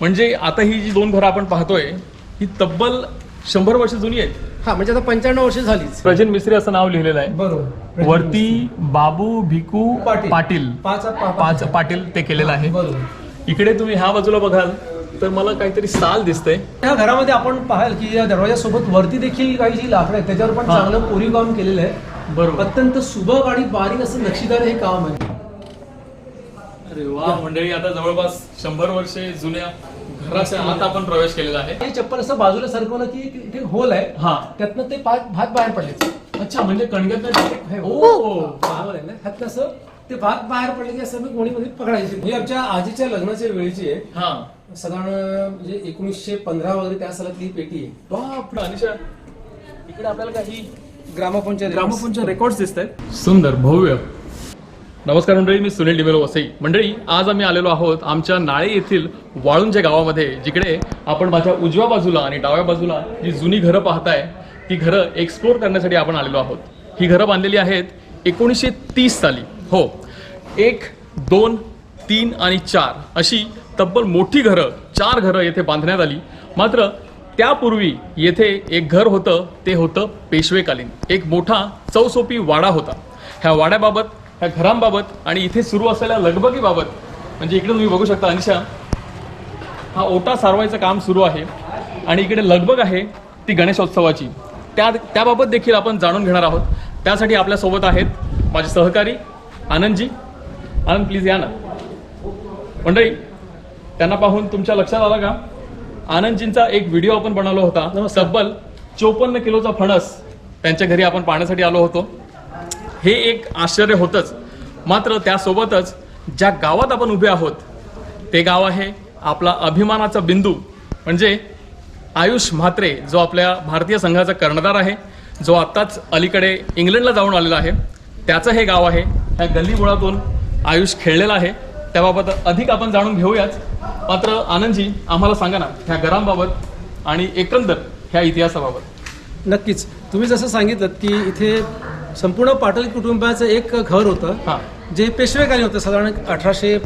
म्हणजे आता ही जी दोन घरं आपण पाहतोय ही तब्बल शंभर वर्ष जुनी आहेत. हा म्हणजे आता पंच्याण्णव वर्ष झालीच प्रजन मिस्त्री असं नाव लिहिलेलं आहे. बरोबर. वरती बाबू भिकू पाटील. पाटील. पाच पाच पाटील ते केलेलं आहे. बरोबर. इकडे तुम्ही ह्या बाजूला बघाल तर मला काहीतरी साल दिसतंय. या घरामध्ये आपण पाहाल की या दरवाजासोबत वरती देखील काही जी लाकडं आहेत त्याच्यावर पण हा. चांगलं कोरीव काम केलेलं आहे. बरोबर. अत्यंत सुबक आणि बारीक असं नक्षीदार हे काम आहे. अरे वा मंडळी आता जवळपास शंभर वर्षे जुन्या घराच्या आत आपण प्रवेश केलेला आहे. हे चप्पल असं बाजूला सरकवलं की इथे होल आहे. हा. त्यातनं ते भात भात बाहेर पडले. अच्छा म्हणजे कणग्यात हे ओ. होल आहे ना? त्यातनं असं ते भात बाहेर पडले की असं मी कोणीमध्ये पकडायचे. ही आमच्या आजीच्या लग्नाच्या वेळीची आहे. हा. साधारण म्हणजे एकोणीसशे पंधरा वगैरे त्या सालातली ही पेटी आहे. बापरे अनिशा. इकडे आपल्याला काही ग्रामपंचायत ग्रामोफोनचे रेकॉर्ड्स दिसत आहेत सुंदर भव्य. नमस्कार मंडळी मी सुनील डिमेलो वसई. मंडळी आज आम्ही आलेलो आहोत आमच्या नाळे येथील वाळूंच्या गावामध्ये जिकडे आपण माझ्या उजव्या बाजूला आणि डाव्या बाजूला जी जुनी घरं पाहताय ती घरं एक्सप्लोर करण्यासाठी आपण आलेलो आहोत. ही घरं बांधलेली आहेत एकोणीसशे तीस साली. हो. एक दोन तीन आणि चार अशी तब्बल मोठी घरं चार घरं येथे बांधण्यात आली. मात्र त्यापूर्वी येथे एक घर होतं ते होतं पेशवेकालीन. एक मोठा चौसोपी वाडा होता. ह्या वाड्याबाबत ह्या घरांबाबत आणि इथे सुरू असलेल्या लगबगीबाबत म्हणजे इकडे तुम्ही बघू शकता अनिशा हा ओटा सारवायचं काम सुरू आहे आणि इकडे लगबग आहे ती गणेशोत्सवाची. त्या त्याबाबत देखील आपण जाणून घेणार आहोत. त्यासाठी आपल्यासोबत आहेत माझे सहकारी आनंदजी. आनंद प्लीज या ना. मंडळी त्यांना पाहून तुमच्या लक्षात आलं का? आनंदजींचा एक व्हिडिओ आपण बनवला होता. तब्बल चोपन्न किलोचा फणस त्यांच्या घरी आपण पाहण्यासाठी आलो होतो. हे एक आश्चर्य होतंच. मात्र त्यासोबतच ज्या गावात आपण उभे आहोत ते गाव आहे आपला अभिमानाचा बिंदू. म्हणजे आयुष म्हात्रे जो आपल्या भारतीय संघाचा कर्णधार आहे जो आत्ताच अलीकडे इंग्लंडला जाऊन आलेला आहे त्याचं हे गाव आहे. ह्या गल्लीबोळातून आयुष खेळलेला आहे. त्याबाबत अधिक आपण जाणून घेऊयाच मात्र आनंदजी आम्हाला सांगा ना ह्या घरांबाबत आणि एकंदर ह्या इतिहासाबाबत. नक्कीच. तुम्ही जसं सांगितलं की इथे संपूर्ण पाटील कुटुंबाचं एक घर होतं जे पेशवेकालीन होतं साधारण अठराशे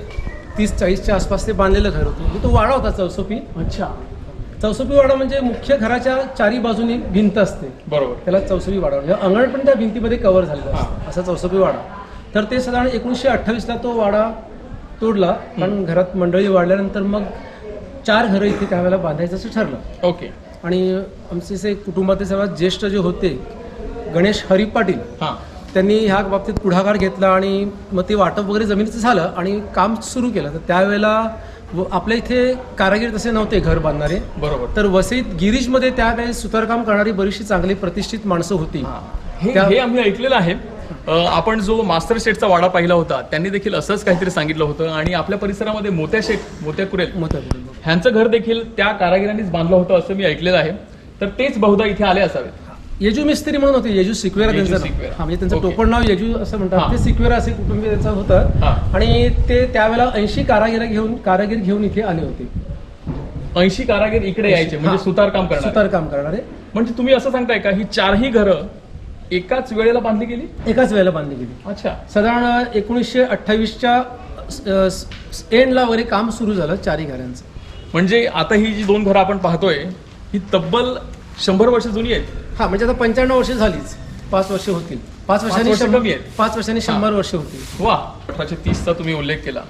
तीस चाळीसच्या आसपास ते बांधलेलं घर होतं. तो वाडा होता चौसोपी. अच्छा. चौसोपी वाडा म्हणजे मुख्य घराच्या चारी बाजूनी भिंत असते. बरोबर. त्याला चौसोपी वाडा म्हणजे अंगण पण त्या भिंतीमध्ये कव्हर झालेलं असतं. असा चौसोपी वाडा. तर ते साधारण एकोणीसशे अठ्ठावीसला तो वाडा तोडला. कारण घरात मंडळी वाढल्यानंतर मग चार घरं इथे त्यावेळेला बांधायचं असं ठरलं. ओके. आणि आमचे जे कुटुंबातील सर्वात ज्येष्ठ जे होते गणेश हरी पाटील हां. त्यांनी ह्या बाबतीत पुढाकार घेतला आणि मग ते वाटप वगैरे जमिनीचं झालं आणि काम सुरू केलं. तर त्यावेळेला व- आपल्या इथे कारागीर तसे नव्हते घर बांधणारे. बरोबर. तर वसईत गिरीशमध्ये त्या काही सुतारकाम करणारी बरीचशी चांगली प्रतिष्ठित माणसं होती. हे. त्या- हे आम्ही ऐकलेलं आहे. अ, आपण जो मास्टर शेटचा वाडा पाहिला होता त्यांनी देखील असंच काहीतरी सांगितलं होतं आणि आपल्या परिसरामध्ये मोत्या शेठ मोत्या कुरेल. ह्यांचं घर देखील त्या कारागिरांनीच बांधलं होतं असं मी ऐकलेलं आहे. तर तेच बहुधा इथे आले असावेत. येजू मिस्त्री म्हणून होते येजू सिक्वेरा येजू त्यांचं सिक्वेरा. नाव. हा म्हणजे त्यांचं ओके. टोपण नाव येजू असं हा. म्हणतात ते सिक्वेरा असे कुटुंबीय त्यांचं हा. होतं आणि ते त्यावेळेला ऐंशी कारागिर घेऊन कारागीर घेऊन इथे आले होते ऐंशी कारागीर इकडे यायचे म्हणजे हा. सुतार काम करणार सुतारकाम करणारे म्हणजे तुम्ही असं सांगताय का ही चारही घरं एकाच वेळेला बांधली गेली एकाच वेळेला बांधली गेली अच्छा साधारण एकोणीसशे अठ्ठावीसच्या एंडला वगैरे काम सुरू झालं चारी घरांचं म्हणजे आता ही जी दोन घरं आपण पाहतोय ही तब्बल शंभर वर्ष जुनी आहेत हा म्हणजे आता पंच्याण्णव वर्ष झालीच. पाच वर्ष होतील. पाच वर्षांनी वर्ष शंभर- कमी आहेत. पाच वर्षांनी शंभर वर्ष होतील. वा अठराशे तीसचा तुम्ही उल्लेख केला.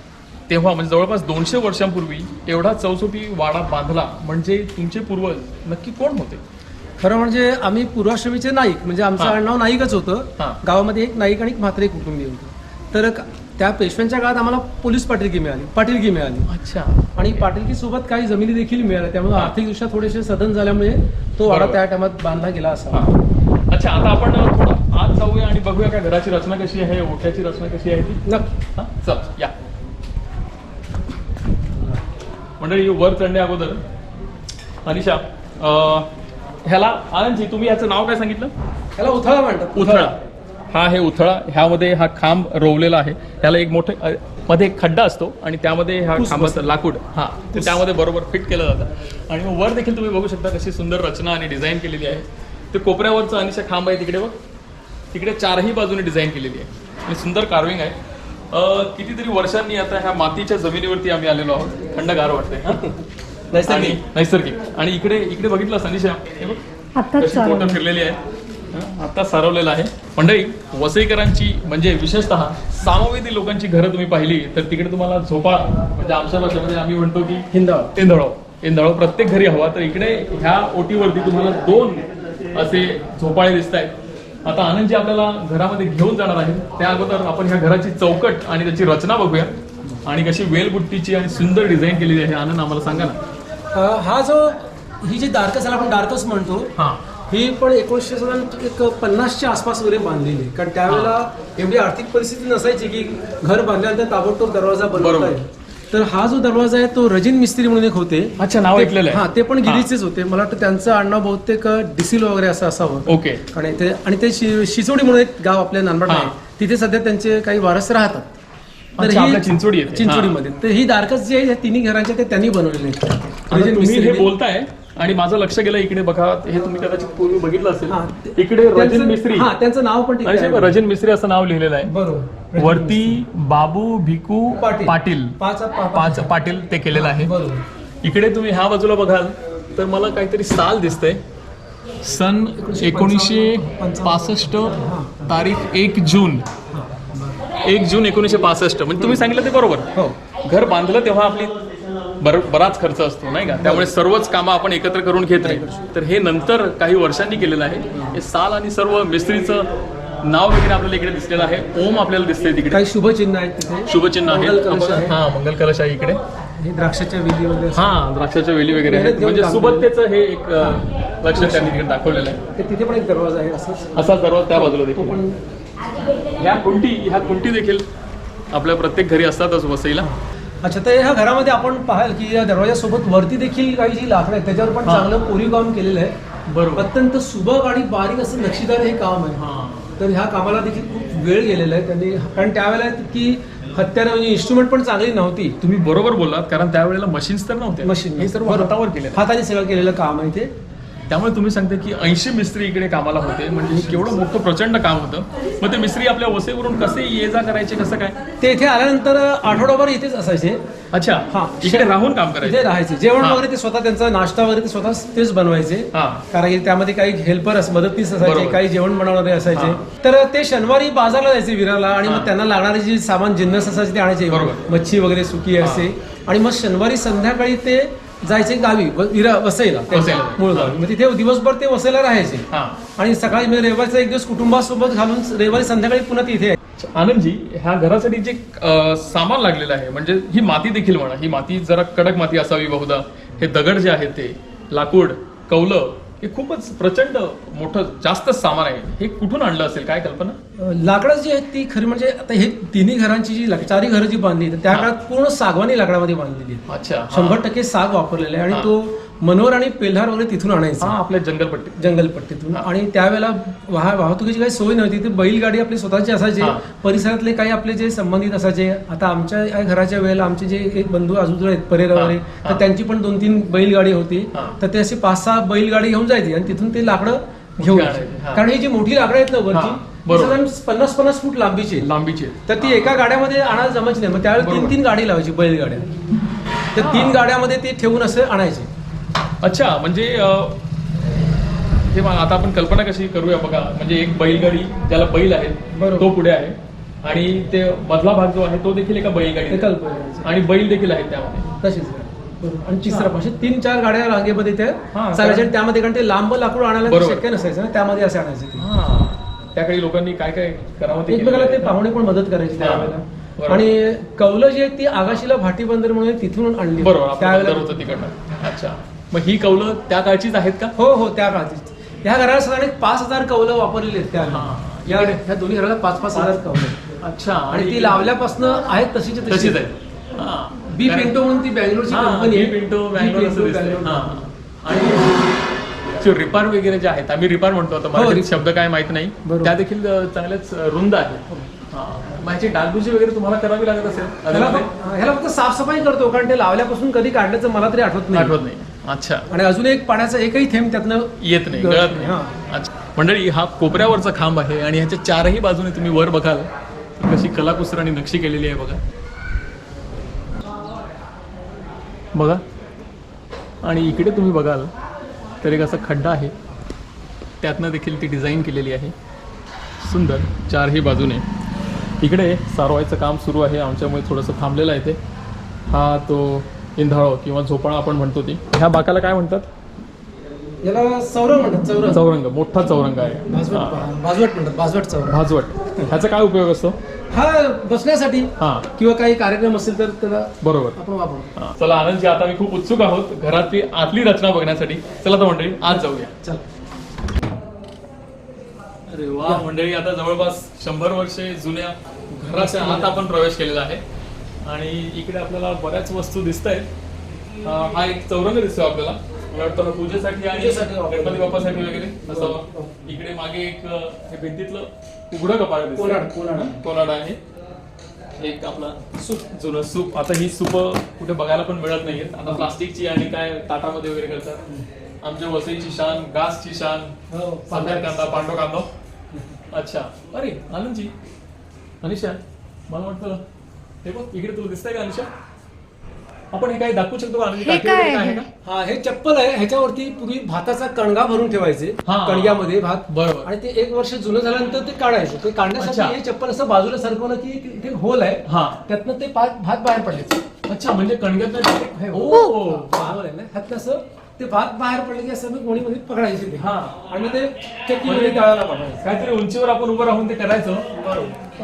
तेव्हा म्हणजे जवळपास दोनशे वर्षांपूर्वी एवढा चौसोपी वाडा बांधला म्हणजे तुमचे पूर्वज नक्की कोण होते? खरं म्हणजे आम्ही पूर्वाश्रमीचे नाईक म्हणजे आमचं हा. आडनाव नाईकच होतं. हा. गावामध्ये एक नाईक आणि एक म्हात्रे कुटुंबीय होतं. तर क- त्या पेशव्यांच्या काळात आम्हाला पोलीस पाटीलकी मिळाली पाटीलकी मिळाली. अच्छा. आणि पाटीलकी सोबत काही जमिनी देखील मिळाल्या त्यामुळे. आर्थिकदृष्ट्या थोडेसे सदन झाल्यामुळे तो वाडा. त्या टायमात बांधला गेला असा. अच्छा आता आपण थोडं आत जाऊया आणि बघूया का घराची रचना कशी आहे ओट्याची रचना कशी आहे ती. नक्की. हा? चल या. मंडळी वर चढणे अगोदर अनिशा अं, ह्याला आनंदजी तुम्ही याचं नाव काय सांगितलं? त्याला उथळा म्हणतात. उथळा. हा आहे उथळा ह्यामध्ये हा खांब रोवलेला आहे. ह्याला एक मोठे मध्ये एक खड्डा असतो आणि त्यामध्ये ह्या खांबाचं लाकूड हा ते त्यामध्ये बरोबर फिट केलं जातं. आणि वर देखील तुम्ही बघू शकता कशी सुंदर रचना आणि डिझाईन केलेली आहे. ते कोपऱ्यावरचं अनिशा खांब आहे तिकडे बघ. तिकडे चारही बाजूने डिझाईन केलेली आहे. आणि सुंदर कार्विंग आहे. कितीतरी वर्षांनी आता ह्या मातीच्या जमिनीवरती आम्ही आलेलो आहोत. थंडगार वाटते नैसर्गिक. आणि नैसर्गिक. आणि इकडे इकडे बघितलं हे बोटं फिरलेली आहे. हं, आता सारवलेलं आहे. मंडळी वसईकरांची म्हणजे विशेषतः सामवेदी लोकांची घरं तुम्ही पाहिली तर तिकडे तुम्हाला झोपा म्हणजे आमच्या भाषेमध्ये आम्ही म्हणतो की हिंदावळ इंधळो इंधळो प्रत्येक घरी हवा. तर इकडे ह्या ओटीवरती तुम्हाला दोन असे झोपाळे दिसत आहेत आता आनंदजी आपल्याला घरामध्ये घेऊन जाणार आहे त्या अगोदर आपण ह्या घराची चौकट आणि त्याची रचना बघूया. आणि कशी वेलबुट्टीची आणि सुंदर डिझाईन केलेली आहे आनंद आम्हाला सांगा ना. हा जो ही जी डार्कस आपण डार्कस म्हणतो. हा. ही पण एकोणीसशे साधारण एक पन्नासच्या आसपास वगैरे बांधलेली आहे. कारण त्यावेळेला एवढी आर्थिक परिस्थिती नसायची की घर बांधल्यानंतर ताबडतोब दरवाजा बनवता बरोबर. येईल. तर हा जो दरवाजा आहे तो रजिन मिस्त्री म्हणून एक होते. अच्छा नाव ते- ऐकलेलं हा आहे ते पण गिरीचेच होते. मला वाटतं त्यांचं आडनाव बहुतेक डिसिल वगैरे असं असावं. ओके. आणि ते आणि ते शि- शिसोडी म्हणून एक गाव आपल्या नांदवाड हा. आहे. तिथे सध्या त्यांचे काही वारस राहतात. अच्छा, आपल्या चिंचोडी. चिंचोडीमध्ये. तर ही दारकस जी आहे या तिन्ही घरांचे ते त्यांनी बनवलेले आहेत. आता रजिन तुम्ही हे मिस्त्रीने- बोलताय आणि माझं लक्ष गेलं इकडे बघा हे तुम्ही कदाचित पूर्वी बघितलं असेल. इकडे रजन मिस्त्री. हा त्यांचं नाव पण आहे. रजन मिस्त्री असं नाव लिहिलेलं आहे. बरोबर. वरती बाबू भिकू पाटील. पाटील. पाच पाटील ते केलेलं आहे. बरोबर. इकडे तुम्ही ह्या बाजूला बघाल तर मला काहीतरी साल दिसतंय. सन एकोणीसशे पासष्ट तारीख एक जून. एक जून एकोणीसशे पासष्ट. म्हणजे तुम्ही सांगितलं ते बरोबर. हो. घर बांधलं तेव्हा आपली बर बराच खर्च असतो नाही का? त्यामुळे सर्वच कामं आपण एकत्र करून घेत नाही. तर हे नंतर काही वर्षांनी केलेलं आहे. हे साल आणि सर्व मिस्त्रीचं नाव वगैरे आपल्याला इकडे दिसलेलं आहे. ओम आपल्याला दिसतंय तिकडे. काही शुभचिन्ह आहेत तिथे. शुभचिन्ह आहे. हा मंगल कलश आहे इकडे. हे द्राक्षाच्या वेली वगैरे. हा द्राक्षाच्या वेली वगैरे आहेत. म्हणजे सुबत्तेचं हे एक अ, लक्षण त्यांनी तिकडे दाखवलेलं आहे. तिथे पण एक दरवाजा आहे असंच. असा दरवाजा त्या बाजूला देखील. ह्या कुंटी ह्या कुंटी देखील आपल्या प्रत्येक घरी असतातच वसईला. अच्छा तर ह्या घरामध्ये आपण पाहाल की या दरवाजासोबत वरती देखील काही जी लाकडं आहेत त्याच्यावर पण हा. चांगलं कोरीव काम केलेलं आहे. बरोबर. अत्यंत सुबक आणि बारीक असं नक्षीदार हे काम आहे. हा. तर ह्या कामाला देखील खूप वेळ गेलेला आहे. त्यांनी कारण त्यावेळेला की हत्यारं म्हणजे इन्स्ट्रुमेंट पण चांगली नव्हती. तुम्ही बरोबर बोललात कारण त्यावेळेला मशीन्स तर नव्हते. मशीन हे सर्व बरोबर. हातावर केले हाताने सगळं केलेलं काम आहे ते त्यामुळे तुम्ही सांगता की ऐंशी मिस्त्री इकडे कामाला होते म्हणजे हे केवढं मोठं प्रचंड काम होतं. मग ते मिस्त्री आपल्या वसईवरून कसे ये जा करायचे कसं काय? ते इथे आल्यानंतर आठवडाभर इथेच असायचे. अच्छा. हा इकडे राहून काम इथे करायचे राहायचे. जेवण हा. वगैरे ते स्वतः त्यांचा नाश्ता वगैरे ते स्वतः तेच बनवायचे. हा. कारण की त्यामध्ये काही हेल्पर मदतनीस असायचे बरोबर. काही जेवण बनवणारे असायचे. हा. तर ते शनिवारी बाजारला जायचे विराला आणि हा. मग त्यांना लागणारे जे सामान जिन्नस असायचे ते आणायचे. बरोबर. मच्छी वगैरे सुकी असे. आणि मग शनिवारी संध्याकाळी ते जायचे गावी व- विरा वसईला. त्यांच्या वसईला. मूळ गावी मग तिथे दिवसभर ते वसईला राहायचे. हा. आणि सकाळी म्हणजे रविवारचा एक दिवस कुटुंबासोबत घालून रविवारी संध्याकाळी पुन्हा तिथे यायचे. आनंदजी ह्या घरासाठी जे अ, सामान लागलेलं आहे म्हणजे ही माती देखील म्हणा ही माती जरा कडक माती असावी बहुधा. हे दगड जे आहेत ते लाकूड कौलं हे खूपच प्रचंड मोठं जास्त सामान आहे हे कुठून आणलं असेल काय कल्पना लाकडं जी आहेत ती खरी म्हणजे आता हे तिन्ही घरांची जी चारही घरं जी बांधली तर त्या. काळात पूर्ण सागवानी लाकडामध्ये बांधलेली. अच्छा. शंभर टक्के साग वापरलेला आहे. आणि तो मनोहर आणि पेल्हार वगैरे तिथून हा आणायचा आपल्या जंगलपट्टी जंगलपट्टीतून आणि त्यावेळेला वाह वाहतुकीची काही सोय नव्हती ते बैलगाडी आपली स्वतःची असायची. परिसरातले काही आपले जे संबंधित असायचे आता आमच्या या घराच्या वेळेला आमचे जे एक बंधू आजूबाजूला आहेत परेरा. वगैरे. तर त्यांची पण दोन तीन बैलगाडी होती. तर ते अशी पाच सहा बैलगाडी घेऊन जायची आणि तिथून ते लाकडं घेऊन. कारण ही जी मोठी लाकडं आहेत ना. वरची पन्नास पन्नास फूट लांबीची. लांबीचे तर ती एका गाड्यामध्ये आणायला जमायची नाही मग त्यावेळेला तीन. तीन गाडी लावायची बैलगाड्या तर तीन गाड्यामध्ये ते ठेवून असे आणायचे अच्छा म्हणजे बघा, आता आपण कल्पना कशी करूया बघा. म्हणजे एक बैलगाडी ज्याला बैल आहे. तो पुढे आहे. आणि ते मधला भाग जो आहे तो देखील एका ते बैलगाडी. आणि बैल देखील आहेत त्यामध्ये. तशीच आणि तिसरा असे तीन चार गाड्या रांगेमध्ये हा, चालायच्या त्यामध्ये कारण ते लांब लाकूड आणायला ते. शक्य नसायचं ना त्यामध्ये असे आणायचे ते. हा. त्या काही लोकांनी काय काय करावं ते एकमेकाला ते आहे. पाहुणे पण मदत करायची त्यावेळेला. आणि कौलं जी आहेत ती आगाशीला भाटी बंदर म्हणून तिथून आणली. बरोबर. त्यावेळेला अच्छा. मग ही कौलं त्या काळचीच आहेत का हो हो त्या काळात ह्या घराला साधारण एक पाच हजार कौलं वापरलेली आहेत त्या हा. या ह्या दोन्ही घराला पाच पाच हजार कौलं अच्छा आणि ती लावल्यापासून आहेत तशीच तशीच आहे हा. बी कारण- पिंटो म्हणून ती बँगलोरची हा, कंपनी बी पिंटो बँगलोर असं दिसतंय. बँगलोर. हा. आणि जो रिपार वगैरे जे आहेत आम्ही रिपार म्हणतो आता मराठीत रिपार. शब्द काय माहीत नाही बरोबर. त्या देखील अ, चांगल्याच अ, रुंद आहेत हा. मग ह्याची डागडुजी वगैरे तुम्हाला करावी लागत असेल ह्याला? फक्त- ह्याला फक्त साफसफाई करतो कारण ते लावल्यापासून कधी काढण्याचं मला तरी आठवत नाही आठवत नाही अच्छा. आणि अजून एक पाण्याचा एकही थेंब त्यातनं येत नाही गळत नाही, अच्छा. मंडळी हा कोपऱ्यावरचा खांब आहे आणि ह्याच्या चारही बाजूने तुम्ही वर बघाल. तर कशी कलाकुसर आणि नक्षी केलेली आहे बघा. बघा. आणि इकडे तुम्ही बघाल तर एक असा खड्डा आहे. त्यातनं देखील ती डिझाईन केलेली आहे. सुंदर चारही बाजूने. इकडे सारवायचं काम सुरू आहे. आमच्यामुळे थोडंसं थांबलेलं आहे ते. हा तो इंधाळो किंवा झोपाळा आपण म्हणतो ती. ह्या बाकाला काय म्हणतात? याला चौरंग म्हणतात चौरंग. चौरंग मोठा चौरंग आहे. हा, भाजवट भाजवट म्हणतात भाजवट चौरंग. भाजवट. ह्याचा काय उपयोग असतो? हा बसण्यासाठी हां. किंवा काही कार्यक्रम असेल तर त्याला बरोबर. आपण वापरू. हा. चला आनंदजी आता मी खूप उत्सुक आहोत घरातली आतली रचना बघण्यासाठी. चला तर मंडळी आज जाऊया. चल. अरे वा मंडळी आता जवळपास शंभर वर्षे जुन्या घराच्या आत आपण प्रवेश केलेला आहे. आणि इकडे आपल्याला बऱ्याच वस्तू दिसत आहेत हा एक चौरंग दिसतो आपल्याला. मला वाटतं हा पूजेसाठी आणि. गणपती बाप्पासाठी वगैरे. असावं इकडे मागे एक हे भिंतीतलं उघडं कपाळ कोलाड कोलाड. कोलाड आहे. एक आपला सूप जुनं सूप. आता ही सूप कुठे बघायला पण मिळत नाहीयेत. आता प्लास्टिकची आणि काय ताटामध्ये वगैरे करतात. आमच्या वसईची शान गासची शान. हो सफेद कांदा पांडो कांदा. अच्छा. अरे आनंदजी. अनिशा मला वाटतं हे बघ इकडे तुला दिसतंय का अनिशा? आपण हे काही दाखवू शकतो का? हे काय आहे? का? हा हे चप्पल आहे. ह्याच्यावरती पूर्वी भाताचा कणगा भरून ठेवायचे. हा. कणग्यामध्ये भात. बरोबर. आणि ते एक वर्ष जुनं झाल्यानंतर ते काढायचं. ते अच्छा. काढण्यासाठी हे चप्पल असं बाजूला सरकवलं की इथे होल आहे. हा. त्यातनं ते भात भात बाहेर पडले. अच्छा म्हणजे कणग्यात हे आहे ना? ह्यातनं असं ते भात बाहेर पडले की असं मी गोणीमध्ये पकडायचे ते. हा. आणि ते चक्कीमध्ये तळायला पाठवायचं काहीतरी उंचीवर आपण उभं राहून ते करायचं.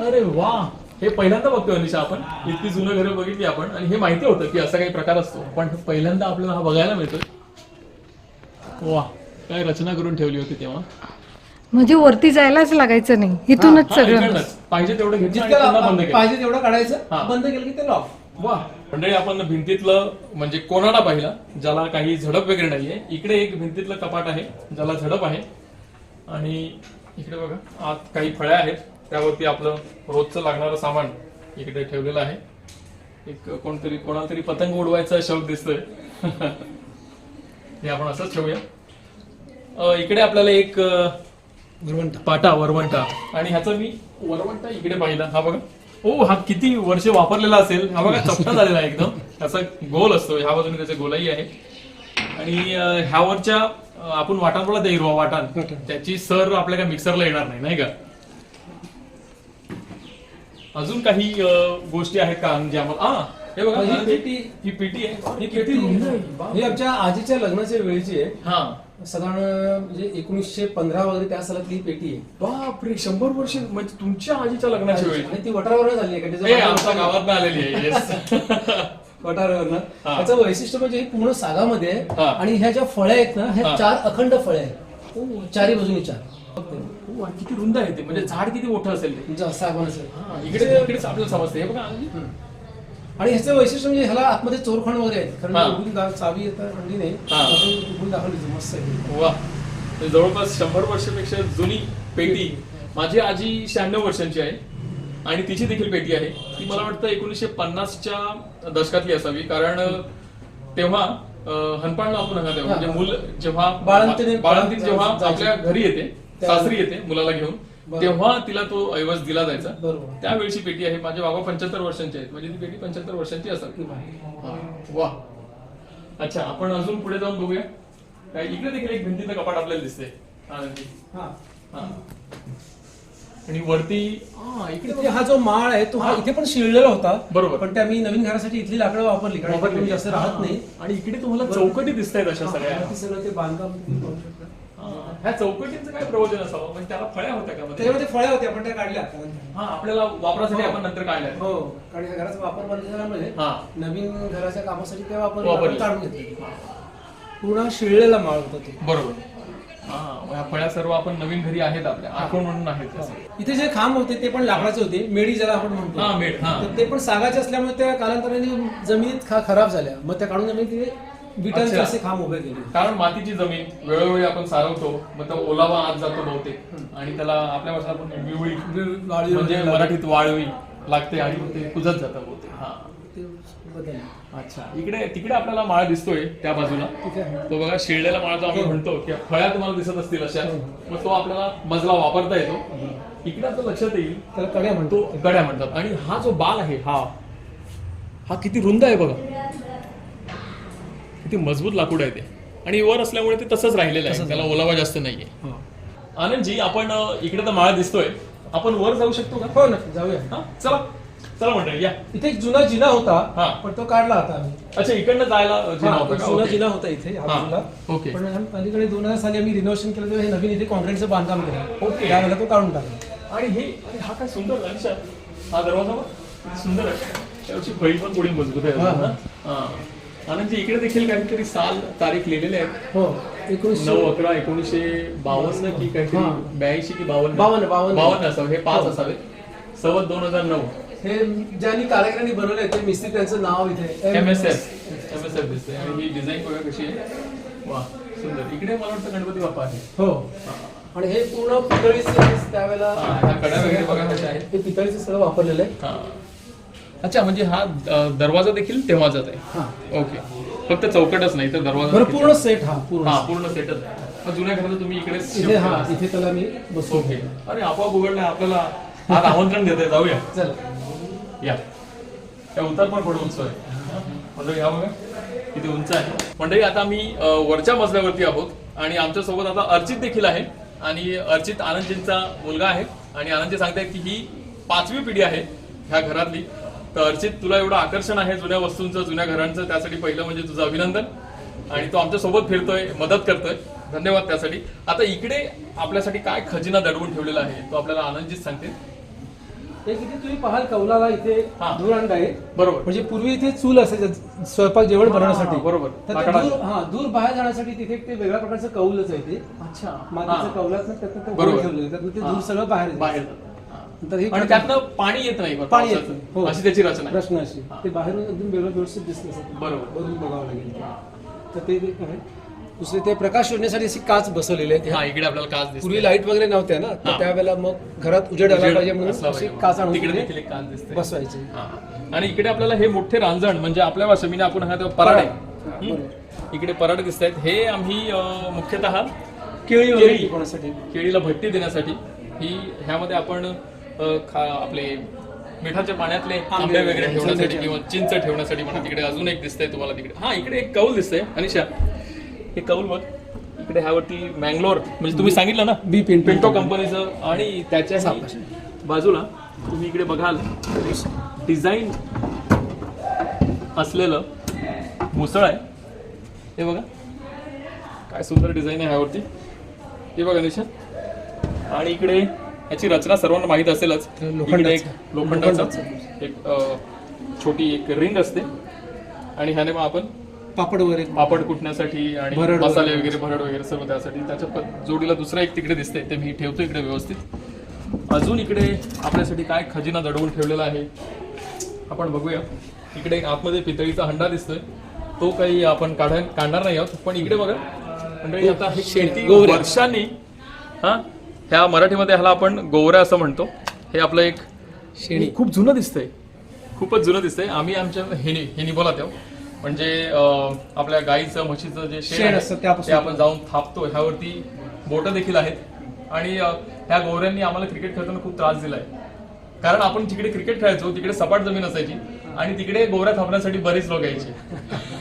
अरे वा. हे पहिल्यांदा बघतोय अनिशा आपण. इतकी जुनं घरं बघितली आपण. आणि हे माहिती होतं की असा काही प्रकार असतो. पण पहिल्यांदा आपल्याला हा बघायला मिळतोय. वा काय रचना करून ठेवली होती तेव्हा. म्हणजे वरती जायलाच लागायचं नाही. इथूनच हा, सगळं. पाहिजे तेवढं घेतलं आणि पुन्हा बंद केलं. पाहिजे तेवढं हा. काढायचं बंद केलं की ते लॉक वा. मंडळी आपण भिंतीतलं म्हणजे कोणाडा पाहिला ज्याला काही झडप वगैरे नाहीये. इकडे एक भिंतीतलं कपाट आहे ज्याला झडप आहे. आणि इकडे बघा आत काही फळ्या आहेत. त्यावरती आपलं रोजचं लागणारं सामान इकडे ठेवलेलं आहे. एक कोणतरी कोणाला तरी पतंग उडवायचा शौक दिसतोय. हे आपण असंच ठेवूया. इकडे आपल्याला एक अं, गुरवंटा पाटा वरवंटा. आणि ह्याचा मी वरवंटा इकडे पाहिला. हा बघा. ओ हा किती वर्ष वापरलेला असेल. हा बघा चपटा झालेला आहे एकदम. त्याचा गोल असतो. ह्या बाजूने त्याचे गोलाई आहे. आणि ह्यावरच्या आपण वाटाण बोला ते हिरवा वाटाण. वाटाण. त्याची सर आपल्या काय मिक्सरला येणार नाही नाही का? अजून काही गोष्टी आहेत का जे आम्हाला? हा हे बघा ही पेटी- ही पेटी आहे. ही पेटी. ही आमच्या आजीच्या लग्नाच्या वेळची आहे. हा. साधारण म्हणजे एकोणीसशे पंधरा वगैरे त्या सालातली ही पेटी आहे. बापरे शंभर वर्ष म्हणजे तुमच्या आजीच्या लग्नाच्या वेळी आणि ती वटारावर झाली आहे हे आमच्या गावात आलेली आहे. वटारावरनं. हा. त्याचं वैशिष्ट्य म्हणजे ही पूर्ण सागामध्ये आहे. आणि ह्या ज्या फळ्या आहेत ना. ह्या चार अखंड फळ्या आहेत. चारी बाजूनी चार. आणि किती रुंद आहे ते. म्हणजे झाड किती मोठं असेल ते. म्हणजे हा, इकडे इकडेच आपल्याला समजते हे बघा. आणि ह्याचं वैशिष्ट्य म्हणजे ह्याला आतमध्ये चोरखण वगैरे आहेत. कारण हा. उघडून दा- चावी येतात अंडी नाही. हा. आपण उघडून दाखवली मस्त आहे. वा. म्हणजे जवळपास शंभर वर्षापेक्षा जुनी पेटी माझी आजी शहाण्णव वर्षांची आहे. आणि तिची देखील पेटी आहे. ती मला वाटतं एकोणीसशे पन्नासच्या दशकातली असावी. कारण तेव्हा अं, नका तेव्हा. म्हणजे मूल जेव्हा बाळंतीण- बाळंतीण जेव्हा. आपल्या घरी येते सासरी येते मुलाला घेऊन. तेव्हा तिला तो ऐवज दिला जायचा. त्यावेळची पेटी आहे माझे बाबा पंच्याहत्तर वर्षांचे आहेत. म्हणजे ती पेटी पंच्याहत्तर वर्षांची असावी. वा. अच्छा आपण अजून पुढे जाऊन बघूया. काय इकडे देखील एक भिंतीचं कपाट आपल्याला दिसते. आणि वरती हा इकडे हा जो माळ आहे तो हा इथे पण शिळलेला होता. बरोबर. पण ते आम्ही नवीन घरासाठी इथली लाकडं वापरली कारण जास्त राहत नाही. आणि इकडे तुम्हाला चौकटी दिसत आहेत अशा सगळ्या. सगळं ते बांधकाम हा. ह्या चौकटींचं काय प्रयोजन असावं? म्हणजे त्याला फळ्या होत्या का मध्ये? त्याच्यामध्ये फळ्या होत्या पण त्या काढल्या आता नंतर. हा आपल्याला वापरासाठी आपण नंतर काढल्या. हो कारण ह्या घराचा वापर बंद झाल्यामुळे हा. नवीन घराच्या कामासाठी त्या वापर वापरले. काढून घेतले. पूर्ण शिळलेला माळ होता तो. बरोबर. हा मग ह्या फळ्या सर्व आपण नवीन घरी आहेत आपल्या आठवण म्हणून आहेत. इथे जे खांब होते ते पण लाकडाचे होते. मेडी ज्याला आपण म्हणतो. हा हा. तर ते पण सागाचे असल्यामुळे त्या कालांतराने जमिनीत खा- खराब झाल्या. मग त्या काढून आम्ही ते विटांचे अच्छा. असे खांब उभे केले. कारण मातीची जमीन वेळोवेळी आपण सारवतो मग तो ओलावा आत जातो बहुतेक. आणि त्याला आपल्या भाषेत आपण विवळी वाळवी म्हणजे मराठीत वाळवी लागते आणि मग ते कुजत जातं बहुतेक. हा. ते. अच्छा. इकडे तिकडे आपल्याला माळ दिसतोय त्या बाजूला. आहे. तो बघा शिळलेला माळ जो आम्ही म्हणतो की फळ्या तुम्हाला दिसत असतील अशा. मग तो आपल्याला मजला वापरता येतो. इकडे आपलं लक्षात येईल. त्याला कड्या म्हणतो तो गड्या म्हणतात. आणि हा जो बाल आहे हा हा किती रुंद आहे बघा. किती मजबूत लाकूड आहे ते. आणि वर असल्यामुळे ते तसंच राहिलेलं आहे. त्याला ओलावा जास्त नाहीये. हो. आनंदजी आपण इकडे तर माळा दिसतोय. आपण वर जाऊ शकतो का? हो नक्की. जाऊया. हा? चला. चला मंडळी या. इथे एक जुना जिना होता हा. पण तो काढला आता आम्ही. अच्छा इकडनं जायला जिना होता? जुना. जिना होता इथे हा, ओके. पण अलीकडे दोन हजार साली आम्ही रिनोव्हेशन केलं तेव्हा हे नवीन इथे कॉन्क्रीटचं बांधकाम केलं. ओके. त्यावेळेला तो काढून टाकला. आणि हे हा काय सुंदर हा दरवाजा सुंदर आहे. त्याची फळी पण थोडी मजबूत आहे. आनंदजी इकडे देखील काहीतरी साल तारीख लिहिलेले आहेत हो एकोणीसशे नऊ अकरा एकोणीसशे बावन्न की काहीतरी हा. ब्याऐंशी की बावन्न? बावन्न, बावन्न. बावन्न असावं हे पाच हो. असावे. सवत दोन हजार नऊ. हे ज्यांनी कारागिरांनी बनवले ते मिस्त्री त्यांचं नाव इथे. M S F M S F दिसते आणि ही डिझाईन बघा कशी आहे. वा सुंदर. इकडे मला वाटतं गणपती बाप्पा आहे. हो. आणि हे पूर्ण पितळीचं त्यावेळेला हा, ह्या कड्या वगैरे बघा कशा आहेत. हे पितळीचं सगळं वापरलेलं आहे. हा. अच्छा म्हणजे हा अ, दरवाजा देखील तेव्हाचाच आहे. हा. ओके. फक्त चौकटच नाही तर दरवाजा बरं देखील- पूर्ण सेट हा पूर्ण हा पूर्ण सेटच आहे. मग जुन्या घरात तुम्ही इकडे इथे हा इथे त्याला मी बसवतो. ओके. अरे आपोआप उघडलंय आपल्याला आज आमंत्रण देते जाऊया. चल. या. त्या उतार पण थोडं उंच आहे मंडळी हा बघा किती उंच आहे. मंडळी आता आम्ही अ, वरच्या मजल्यावरती आहोत आणि आमच्यासोबत आता अर्चित देखील आहे आणि अर्चित आनंदजींचा मुलगा आहे आणि आनंदजी सांगतायत की ही पाचवी पिढी आहे ह्या घरातली. तर अर्चित तुला एवढं आकर्षण आहे जुन्या वस्तूंचं जुन्या घरांचं त्यासाठी पहिलं म्हणजे तुझं अभिनंदन. आणि तो आमच्यासोबत फिरतोय मदत करतोय. धन्यवाद त्यासाठी. आता इकडे आपल्यासाठी काय खजिना दडवून ठेवलेला आहे तो आपल्याला आनंदजीच सांगते हे किती तुम्ही पाहाल कौलाला इथे हा. अंड आहे. बरोबर. म्हणजे पूर्वी इथे चूल असायचं स्वयंपाक जेवण बनवण्यासाठी. हा, बरोबर. तर ते लाकडाचं. हा दूर बाहेर जाण्यासाठी तिथे एक ते वेगळ्या प्रकारचं कौलच आहे ते. अच्छा. मातीचं कौलाच ना त्यातनं ते बरोबर. त्यातनं ते दूर सगळं बाहेर. बाहेर तर हे आणि त्यातनं पाणी येत नाही बरं, पाणी येत पावसाचं. हो. अशी त्याची रचना आहे. प्रश्न अशी ते बाहेरून एकदम वेगळं व्यवस्थित दिसतं. बरोबर. वरून बघावं लागेल तर ते एक आहे दुसरे ते प्रकाश शोधण्यासाठी अशी काच बसवलेली आहे हा इकडे आपल्याला काच दिसते पूर्वी लाइट वगैरे नव्हत्या ना तर हा. त्यावेळेला मग घरात उजेड आला पाहिजे म्हणून असला अशी पाहिजे. काच आणून तिकडे तिथे देखील एक काच दिसते बसवायची हा. आणि इकडे आपल्याला हे मोठे रांजण म्हणजे आपल्या भाषेने आपण हा पराड आहे हम्म. बरोबर. इकडे पराड दिसत आहेत हे आम्ही अं, मुख्यतः केळी वगैरे केळी. केळीला भट्टी देण्यासाठी ही ह्यामध्ये आपण खा आपले मिठाच्या पाण्यातले आंबे वगैरे ठेवण्यासाठी. किंवा चिंच ठेवण्यासाठी म्हणा तिकडे अजून एक दिसतंय तुम्हाला तिकडे. हा इकडे एक कौल दिसतंय अनिशा. हे कौल बघ. इकडे ह्यावरती मँगलोर. म्हणजे तुम्ही सांगितलं ना बी पिंटो. पिंटो कंपनीचं आणि त्याच्या. बाजूला तुम्ही इकडे बघाल डिझाईन असलेलं मुसळ आहे. हे बघा. काय सुंदर डिझाईन आहे ह्यावरती हे बघा निशा आणि इकडे याची रचना सर्वांना माहीत असेलच. इकडे एक लोखंडाचा एक छोटी एक रिंग असते. आणि ह्याने मग आपण पापड वगैरे. पापड कुटण्यासाठी आणि भरड मसाले वगैरे. भरड वगैरे सर्व त्यासाठी. त्याच्या जोडीला दुसरं एक तिकडे दिसतंय. ते मी ठेवतो इकडे व्यवस्थित. अजून इकडे आपल्यासाठी काय खजिना दडवून ठेवलेला आहे आपण बघूया. इकडे एक आतमध्ये पितळीचा हंडा दिसतोय. तो काही आपण काढ काढणार नाही आहोत पण इकडे बघा. मंडळी आता हे गोवऱ्या. वर्षांनी हा? ह्या मराठीमध्ये ह्याला आपण गोवऱ्या असं म्हणतो. हे आपलं एक शेणी. खूप जुनं दिसतंय. खूपच जुनं दिसतंय. आम्ही आमच्या हेनी हेनी बोलत आहोत. म्हणजे आपल्या गाईचं म्हशीचं जे शेण असतं. ते आपण जाऊन थापतो. ह्यावरती बोटं देखील आहेत. आणि ह्या गोवऱ्यांनी आम्हाला क्रिकेट खेळताना खूप त्रास दिलाय. कारण आपण तिकडे क्रिकेट खेळायचो तिकडे सपाट जमीन असायची आणि तिकडे गोवऱ्या थापण्यासाठी बरेच लोक यायचे.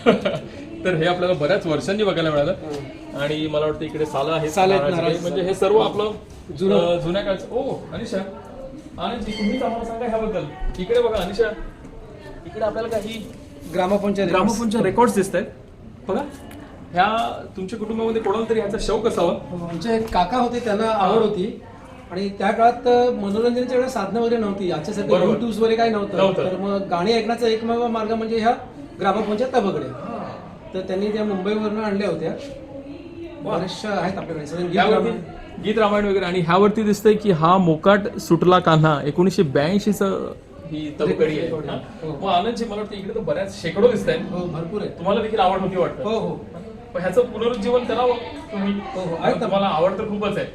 तर हे आपल्याला बऱ्याच वर्षांनी बघायला मिळालं. आणि मला वाटतं इकडे सालं. नारळाचं. म्हणजे हे सर्व आपलं जुनं. जुन्या काळचं. ओ अनिशा. आनंदजी तुम्हीच आम्हाला सांगा ह्याबद्दल. इकडे बघा अनिशा. इकडे आपल्याला काही ग्रामपंचायत ग्रामोफोनच्या रेकॉर्ड्स दिसत आहेत बघा ह्या तुमच्या कुटुंबामध्ये कोणाला तरी ह्याचा शौक असावा. आमचे एक काका होते त्यांना आवड होती. आणि त्या काळात अ, मनोरंजनाच्या एवढ्या साधनं वगैरे नव्हती. बरोबर. युट्यूब वगैरे काही नव्हतं. नव्हतं. तर मग गाणी ऐकण्याचा एकमेव मार्ग म्हणजे ह्या ग्रामपंचायत तबकडे तर त्यांनी त्या मुंबईवरनं आणल्या होत्या. बऱ्याचशा आहेत आपल्याकडे. सगळे गीत यावरती? रामायण. गीत रामायण वगैरे आणि ह्यावरती दिसतंय की हा मोकाट सुटला कान्हा. एकोणीसशे ब्याऐंशीच ही तबकडी आहे. रेकॉर्ड हा? हो. मग आनंदजी मला वाटतं इकडे तर बऱ्याच शेकडो दिसत आहेत हो भरपूर आहे तुम्हाला देखील आवड होती वाटतं. हो हो. पण ह्याचं पुनरुज्जीवन करावं तुम्ही? हो, हो. आहे ना. तुम्हाला आवड तर खूपच आहे.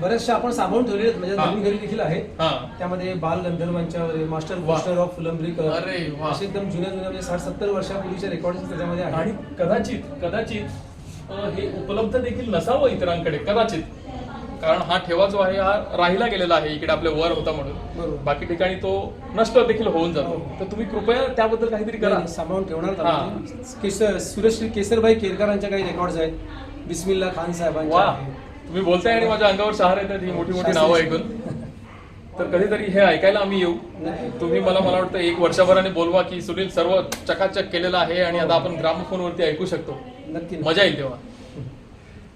बऱ्याचशा आपण सांभाळून आहेत. म्हणजे हा. नवीन घरी देखील आहेत. हा. त्यामध्ये बाल गंधर्वांच्या वगैरे मास्टर वा. Master of Phulambrikar. अरे वा. असे एकदम जुन्या जुन्या म्हणजे साठ सत्तर वर्षापूर्वीचे रेकॉर्ड त्याच्यामध्ये आणि आहेत कदाचित कदाचित हे उपलब्ध देखील नसावं इतरांकडे कदाचित. कारण हा ठेवा जो आहे हा राहिला गेलेला आहे इकडे आपल्या वर होता म्हणून. बाकी ठिकाणी तो नष्ट देखील होऊन जातो. तर तुम्ही कृपया त्याबद्दल काहीतरी करा. सांभाळून ठेवणार हा. का? केसर सुरेश केसरभाई केरकरांच्या काही रेकॉर्ड्स आहेत. बिस्मिल्ला खान साहेबांच्या. तुम्ही बोलताय आणि माझ्या अंगावर शहर येतात ही मोठी मोठी नावं ऐकून. तर कधीतरी हे ऐकायला आम्ही येऊ. तुम्ही मला मला वाटतं एक वर्षभराने बोलवा की सुनील सर्व चकाचक केलेलं आहे आणि आता आपण ग्रामफोनवरती ऐकू शकतो. नक्की मजा येईल तेव्हा.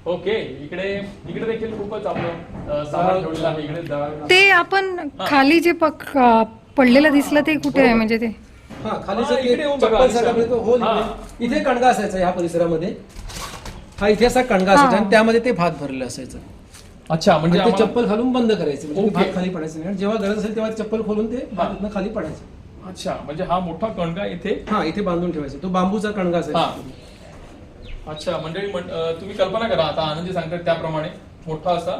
ओके इकडे इकडे देखील खूपच आपलं अं, सामान ठेवलेलं आहे. इकडे दळा- ते आपण खाली जे पक पडलेलं दिसलं ते कुठे आहे? म्हणजे ते? हा खाली हा, जो इकडे येऊन बघा, चप्पल सारखा तो होल हा. इथे इथे कणगा असायचा ह्या परिसरामध्ये. हा इथे असा कणगा असायचा हा. आणि त्यामध्ये ते भात भरलेलं असायचं. अच्छा म्हणजे ते आम्हाला- चप्पल घालून बंद करायचे म्हणजे ते ओके. भात खाली पडायचं नाही. आणि जेव्हा गरज असेल तेव्हा चप्पल खोलून ते भात खाली पडायचं. अच्छा म्हणजे हा मोठा कणगा इथे हा इथे बांधून ठेवायचं. तो बांबूचा कणगा हा. असायचा अच्छा मंडळी तुम्ही कल्पना करा. आता आनंदी सांगतात त्याप्रमाणे. मोठा असा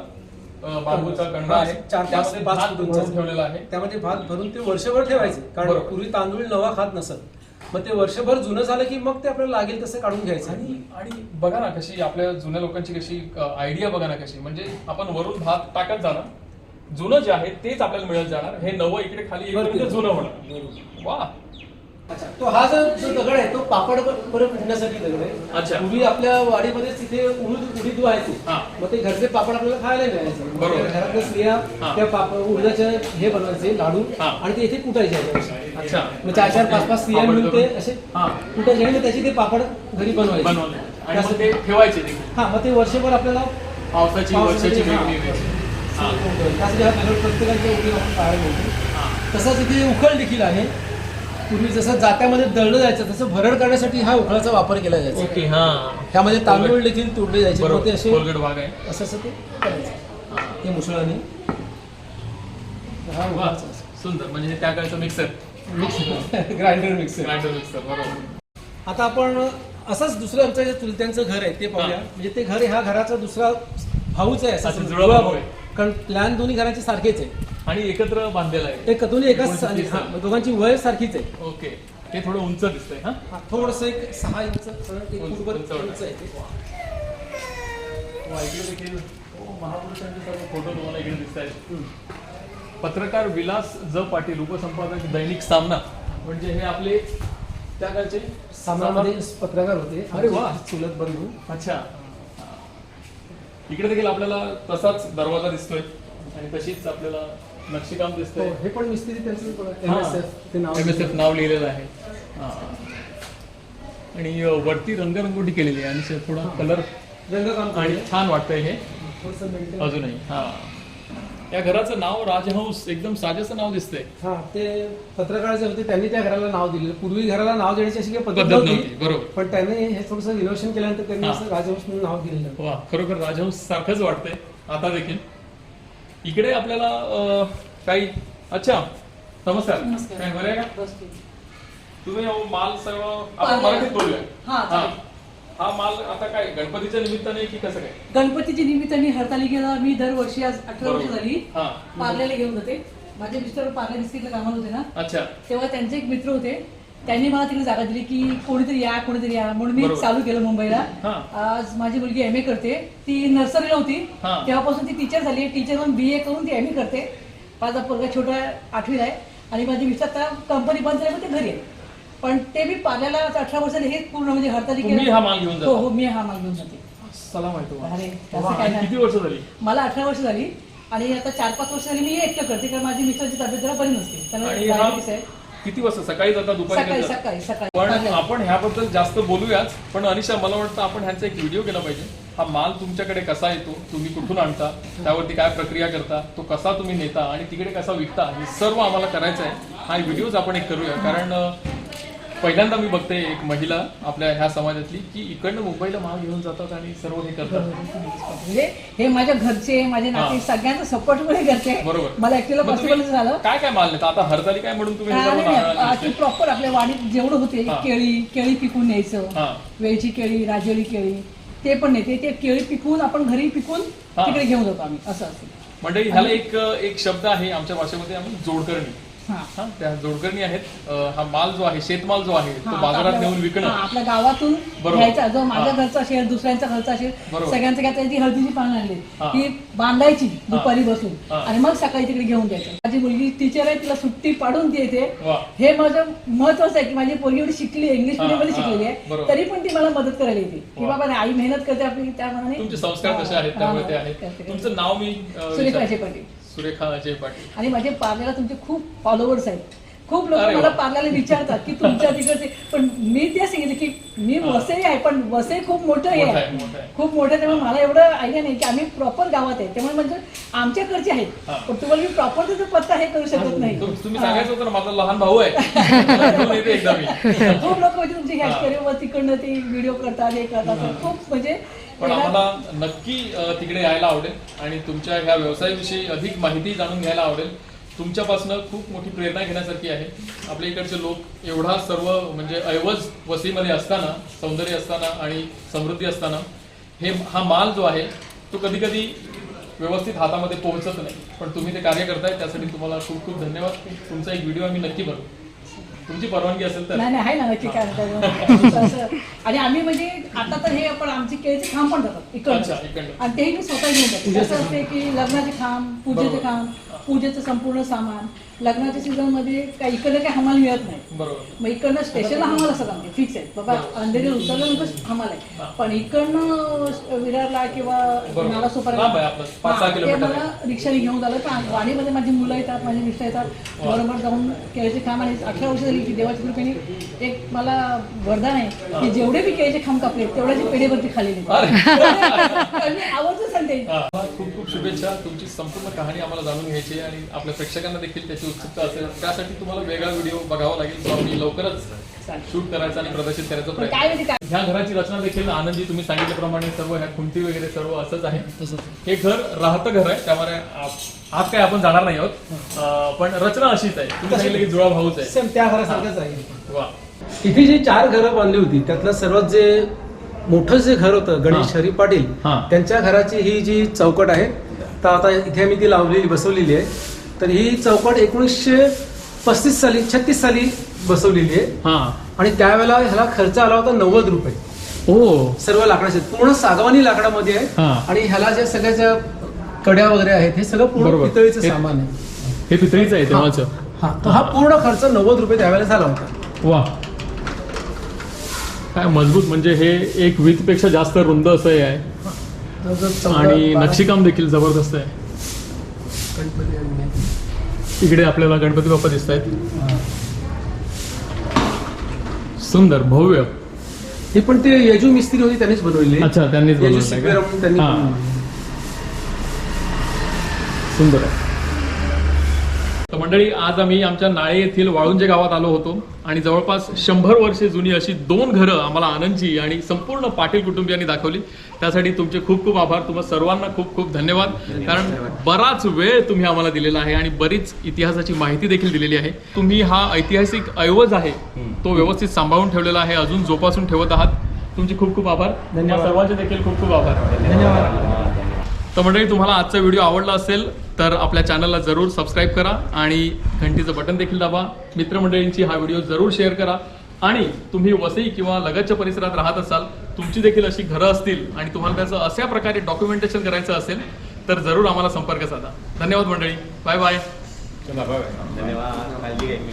बांबूचा कणगा आहे. चार पाच त्यामध्ये भात ठेवलेला आहे. त्यामध्ये भात भरून ते वर्षभर ठेवायचे. कारण बरोबर. पूर्वी तांदूळ नवा खात नसत. मग ते वर्षभर जुनं झालं की मग ते आपल्याला लागेल तसं काढून घ्यायचं. आणि आणि बघा ना कशी आपल्या जुन्या लोकांची कशी आयडिया बघा ना कशी. म्हणजे आपण वरून भात टाकत जाणार. जुनं जे आहे तेच आपल्याला मिळत जाणार. हे नवं इकडे खाली जुनं होणार. वा. अच्छा तो हा जो जो दगड आहे तो पापड परत उडण्यासाठी दगड आहे अच्छा. पूर्वी आपल्या वाडीमध्ये तिथे उडीद उडीद व्हायचे हा. मग ते घरचे पापड आपल्याला खायला मिळायचे मग बरोबर. त्या घरातल्या स्त्रिया हा. त्या पापड उडदाचे हे बनवायचे लाडू हा. आणि ते इथे कुटायचे. अच्छा मग चार चार पाच पाच स्त्रिया पापड मिळून ते. असे हा. कुटायचे आणि मग त्याचे ते पापड घरी बनवायचे बनवले आणि मग ते ठेवायचे हा मग ते वर्षभर आपल्याला पावसाची वर्षाची. वेगळी वेगळी हा. त्यासाठी हा दगड प्रत्येकाच्या उपयोग आपण पाहायला मिळतो हा. तसंच इथे उखळ देखील आहे पूर्वी जसं जात्यामध्ये दळलं जायचं तसं भरड करण्यासाठी हा उखळाचा वापर केला जायचा. ओके हा. त्यामध्ये तांदूळ देखील तोडले जायचे मग ते बरोबर असे भाग आहे. असं असं ते करायचं. ते मुसळाने. हा वा सुंदर. म्हणजे हे त्या काळचं mixer grinder mixer grinder mixer बरोबर. आता आपण असंच दुसरं आमचं जे चुलत्यांचं घर आहे ते पाहूया. हा. म्हणजे ते घर ह्या घराचा दुसरा भाऊच आहे असं अच्छा, समजा. जुळा भाऊ आहे. कारण प्लॅन दोन्ही घराचे सारखेच आहे. आणि एकत्र बांधलेला आहे. ते दोन्ही एकाच हा. दोघांची वय सारखीच आहे. ओके. ते थोडं उंच दिसतंय हा? हा, थोडंसं एक सहा इंच साधारण एक उंच- फूटभर उंचावर. उंच आहे ते. वा, इकडे देखील हो, महापुरुषांचे सर्व फोटो तुम्हाला इकडे दिसत आहेत. पत्रकार विलास ज. पाटील उपसंपादक दैनिक सामना. म्हणजे हे आपले त्या काळचे सामनामध्ये पत्रकार होते. अरे वा. आमचे चुलत बंधू. अच्छा. इकडे देखील आपल्याला तसाच दरवाजा दिसतोय. आणि तशीच आपल्याला नक्षीकाम हो, दिसतंय. हे पण मिस्त्री त्यांचं हा. MSF ते नाव MSF नाव लिहिलेलं आहे. हा. आणि अ, वरती रंगरंगोटी केलेली आहे. आणि थोडा कलर रंगकाम आणि छान वाटतंय हे. थोडंसं maintain. अजूनही. हा. या घराचं नाव राजहंस एकदम साजेसं नाव दिसतंय. हा ते पत्रकार जे होते त्यांनी त्या घराला नाव दिलेलं. पूर्वी घराला नाव देण्याची अशी काही पद्धत पद्धत नव्हती. नव्हती. बरोबर. पण त्याने हे थोडंसं रिनोव्हेशन केल्यानंतर त्यांनी हा. असं राजवंश म्हणून नाव दिलेलं. वा खरोखर राजहंस सारखंच वाटतंय. आता देखील. इकडे आपल्याला काही अच्छा नमस्कार. काय बरं आहे का? तुम्ही अहो माल सर्व आपण मराठीत बोलूया. हा, हा. हा माल आता काय गणपतीच्या निमित्ताने की कसं काय? गणपतीच्या निमित्ताने हरतालिकेला मी दरवर्षी आज अठरा वर्ष बरोबर. झाली. हा. पार्ल्याला घेऊन जाते माझे मिस्टर पार्ल्या डिस्ट्रिक्टला कामाला होते ना. अच्छा. तेव्हा त्यांचे एक मित्र होते. त्यांनी मला तिकडे जागा दिली की कोणीतरी या कोणीतरी या. म्हणून मी बरोबर. चालू केलं मुंबईला. हा. आज माझी मुलगी एम ए करते. ती नर्सरीला होती. हा. तेव्हापासून ती टीचर झाली. टीचर म्हणून बी ए करून ती एम ए करते. माझा पोरगा छोटा आठवीला आहे. आणि माझे मिस्टर आता कंपनी बंद झाली ते घरी आहे. पण ते मी पार्ल्याला अठरा वर्षाने हे पूर्ण म्हणजे हरतालिकेला तुम्ही हा माल घेऊन जाता? हो हो मी हा माल घेऊन जाते. वा, काय आणि नाही. किती वर्ष झाली? मला अठरा वर्ष झाली. आणि आता चार पाच वर्ष झाली मी एकटं करते. कारण माझी मिस्टरची तब्येत जरा बरी नसते. आणि हा आहे. किती वाजता? सकाळी जाता दुपारी सकाळी पण. आपण ह्याबद्दल जास्त बोलूयाच. पण अनिशा मला वाटतं आपण ह्यांचा एक व्हिडिओ केला पाहिजे. हा माल तुमच्याकडे कसा येतो तुम्ही कुठून आणता त्यावरती काय प्रक्रिया करता तो कसा तुम्ही नेता आणि तिकडे कसा विकता हे सर्व आम्हाला करायचं आहे. हा व्हिडिओज आपण एक करूया. कारण अं, पहिल्यांदा मी बघते एक महिला आपल्या ह्या समाजातली की इकडनं मुंबईला माल घेऊन जातात आणि सर्व हे करतात. म्हणजे हे माझ्या घरचे माझे नाते. सगळ्यांचा सपोर्टमध्ये करते बरोबर. मला ऍक्च्युअली पॉसिबल झालं. काय काय माल नेता आता हरताली काय म्हणून तुम्ही? प्रॉपर आपल्या वाडीत जेवढं होते. केळी केळी पिकून न्यायचं. वेळची केळी राजेरी केळी ते पण नेते. ते केळी पिकवून आपण घरी पिकवून हा. तिकडे घेऊन जातो आम्ही. असं असतं. मंडळी ह्याला एक एक शब्द आहे आमच्या भाषेमध्ये आम्ही जोडकरणी. हा. त्या जोडकर्णी आहेत अं, हा माल जो आहे शेतमाल जो आहे तो हा, बाजारात आपल्या- नेऊन विकणं आपल्या गावातून बरोबर. घ्यायचा जो माझ्या हा. घरचा असेल दुसऱ्यांचा घरचा असेल बरोबर. सगळ्यांचं घ्यायचं ती हळदीची पानं आणली हा. ती बांधायची दुपारी बसून हा. आणि मग सकाळी तिकडे घेऊन द्यायचं माझी मुलगी टीचर आहे तिला सुट्टी पाडून ती येते वा हे माझं महत्वाचं आहे की माझी पोरगी एवढी शिकली आहे इंग्लिश हा, मिडियममध्ये हा, शिकलेली आहे बरोबर. तरी पण ती मला मदत करायला येते की वा. बाबा नाही, आई मेहनत करते आपली त्या मनाने तुमचे संस्कार तसे आहेत त्यामुळे ते आहेत. तुमचं नाव मी अं, विचार- पाटील सुरेखा अजय पाटील. आणि माझे पार्लरला तुमचे खूप फॉलोअर्स आहेत. खूप लोक अरे वा. मला पार्लरला विचारतात की तुमच्या तिकडचे पण मी ते सांगितलं की मी वसई आहे पण वसई खूप मोठं हे मोठं आहे, आहे मोठं आहे. खूप मोठं आहे, त्यामुळे मला एवढं आयडिया नाही की आम्ही प्रॉपर गावात आहे. त्यामुळे म्हणजे आमच्याकडचे आहेत. हा. पण तुम्हाला मी प्रॉपर त्याचा पत्ता हे करू शकत नाही. तुम- तुम्ही सांगायचं होतं ना माझा लहान भाऊ आहे. त्याला घेऊन येते एकदा मी. खूप लोक म्हणजे तुमचे हा. हॅशकरी वर तिकडनं ते व्हिडिओ करतात हे करतात. खूप म्हणजे पण आम्हाला नक्की तिकडे यायला आवडेल आणि तुमच्या ह्या व्यवसायाविषयी अधिक माहिती जाणून घ्यायला आवडेल. तुमच्यापासून खूप मोठी प्रेरणा घेण्यासारखी आहे. आपल्या इकडचे लोक एवढा सर्व म्हणजे ऐवज वसीमध्ये असताना सौंदर्य असताना आणि समृद्धी असताना हे हा माल जो आहे तो कधी कधी व्यवस्थित हातामध्ये पोहोचत नाही. पण तुम्ही ते कार्य करताय त्यासाठी तुम्हाला खूप खूप धन्यवाद. तुमचा एक व्हिडिओ आम्ही नक्की बनवू तुमची परवानगी असेल तर. नाही आहे ना नक्की काय आणि आम्ही म्हणजे आता तर हे आपण आमचे केळीचे खांब पण जातात अच्छा इकडनं. इकडनं आणि तेही मी स्वतः घेऊन जाते. कसं असते की लग्नाचे खांब पूजेचे बरोबर. खांब पूजेचं संपूर्ण सामान. लग्नाच्या सीझनमध्ये काही इकडे काही हमाल मिळत नाही. बरोबर. मग इकडनं स्टेशनला हमाल असतात आमचे फिक्स आहे बाबा अंधेरी उचलल्यानंतर हमाल आहे. पण इकडनं विरारला किंवा. नाला सोपारा आहे. मला रिक्षाने घेऊन झालं पण वाडीमध्ये माझी मुलं येतात माझे मिस्टर येतात. बरोबर जाऊन केळीचे खांब आणि अठरा वर्ष झाली की देवाच्या कृपेने एक मला वरदान आहे की जेवढे मी केळीचे खांब कापले तेवढ्याची पेढेवरती मी आवडतं सांगते. खूप खूप शुभेच्छा. तुमची संपूर्ण कहाणी आम्हाला जाणून घ्यायची आणि आपल्या प्रेक्षकांना देखील त्याची उत्सुकता असेल. त्यासाठी तुम्हाला वेगळा व्हिडिओ बघावा लागेल. तो आम्ही लवकरच शूट करायचा आणि प्रदर्शित करायचा प्रयत्न ह्या घराची रचना देखील आनंदी तुम्ही सांगितल्याप्रमाणे सर्व ह्या खुंटी वगैरे सर्व असंच आहे. हे घर राहतं घर आहे. त्यामुळे आप- आज काय आपण जाणार नाही आहोत. पण रचना अशीच आहे. तुम्ही सांगितलं की जुळा भाऊच आहे. सेम त्या घरासारखंच आहे वा. इथे जी चार घरं बांधली होती त्यातलं सर्वात जे मोठं जे घर होतं गणेश. हरी पाटील हा. त्यांच्या घराची ही जी चौकट आहे तर आता इथे आम्ही ती लावलेली बसवलेली आहे. तर ही चौकट एकोणीसशे पस्तीस साली छत्तीस साली बसवलेली आहे. हा. आणि त्यावेळेला ह्याला खर्च आला होता नव्वद रुपये. ओ. सर्व लाकडाचे पूर्ण सागवानी लाकडामध्ये आहे. हा. आणि ह्याला ज्या सगळ्या ज्या कड्या वगैरे आहेत हे सगळं पूर्ण बरोबर. पितळीचं हे- सामान आहे. हे पितळीचं आहे तेव्हाच हा. तर हा पूर्ण खर्च नव्वद रुपये त्यावेळेला झाला होता. वा. काय मजबूत म्हणजे हे एक वीजपेक्षा जास्त रुंद असं हे आहे. जवळजवळ चौदा- आणि बारा नक्षीकाम देखील जबरदस्त आहे. गणपती इकडे आपल्याला गणपती बाप्पा दिसत आहेत. सुंदर भव्य. हे पण ते यजू मिस्त्री होती त्यांनीच बनवलेली. अच्छा त्यांनीच बनवलं. सुंदर आहे. तर मंडळी आज आम्ही आमच्या नाळे येथील वाळुंजे गावात आलो होतो आणि जवळपास शंभर वर्षे जुनी अशी दोन घरं आम्हाला आनंदची आणि संपूर्ण पाटील कुटुंबियांनी दाखवली. त्यासाठी तुमचे खूप खूप आभार. तुम्हा सर्वांना खूप खूप धन्यवाद. कारण बराच वेळ तुम्ही आम्हाला दिलेला आहे आणि बरीच इतिहासाची माहिती देखील दिलेली आहे. तुम्ही हा ऐतिहासिक ऐवज आहे तो व्यवस्थित सांभाळून ठेवलेला आहे. अजून जोपासून ठेवत आहात. तुमचे खूप खूप आभार. धन्यवाद. सर्वांचे देखील खूप खूप आभार. धन्यवाद. तर मंडळी तुम्हाला आजचा व्हिडिओ आवडला असेल तर आपल्या चॅनलला जरूर सबस्क्राईब करा आणि घंटीचं बटन देखील दाबा. मित्रमंडळींची हा व्हिडिओ जरूर शेअर करा. आणि तुम्ही वसई किंवा लगतच्या परिसरात राहत असाल तुमची देखील अशी घरं असतील आणि तुम्हाला त्याचं अशा प्रकारे डॉक्युमेंटेशन करायचं असेल तर जरूर आम्हाला संपर्क साधा. धन्यवाद मंडळी. बाय बाय धन्यवाद.